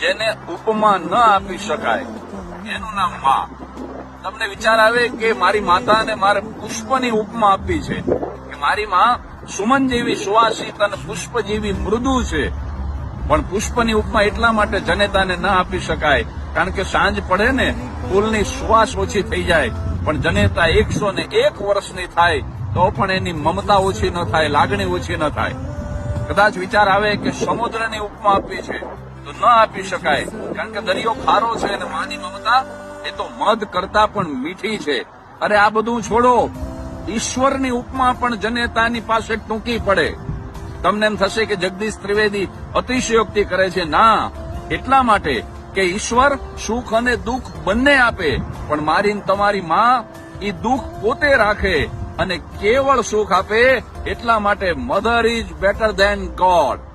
જેને ઉપમા ન આપી શકાય. એનું નામ મા. તમને વિચાર આવે કે મારી માતાને મારે પુષ્પની ઉપમા આપી છે. કે મારી મા સુમન જેવી સુવાસિત અને પુષ્પ જેવી મૃદુ છે. પણ પુષ્પની ઉપમા એટલા માટે જનેતાને ન આપી શકાય. કારણ કે સાંજ પડે ને ફૂલની સુવાસ ઓછી થઈ જાય. પણ જનેતા એકસો ને એક વર્ષની થાય, તો પણ એની મમતા ઓછી ન થાય, લાગણી ઓછી ન થાય. કદાચ વિચાર આવે કે સમુદ્રની ઉપમા આપી છે. તો ન આપી શકાય. કારણ કે દરિયો ખારો છે અને માની મમતા, એ તો મધ કરતા પણ મીઠી છે. અરે આ બધું છોડો. ઈશ્વરની ઉપમા પણ જનેતાની પાસે ટૂંકી પડે. તમને એમ થશે કે જગદીશ ત્રિવેદી અતિશયોક્તિ કરે છે. ના, એટલા માટે કે ઈશ્વર સુખ અને દુઃખ બંને આપે. પણ મારી તમારી માં એ દુઃખ પોતે રાખે અને કેવળ સુખ આપે એટલા માટે mother is better than God.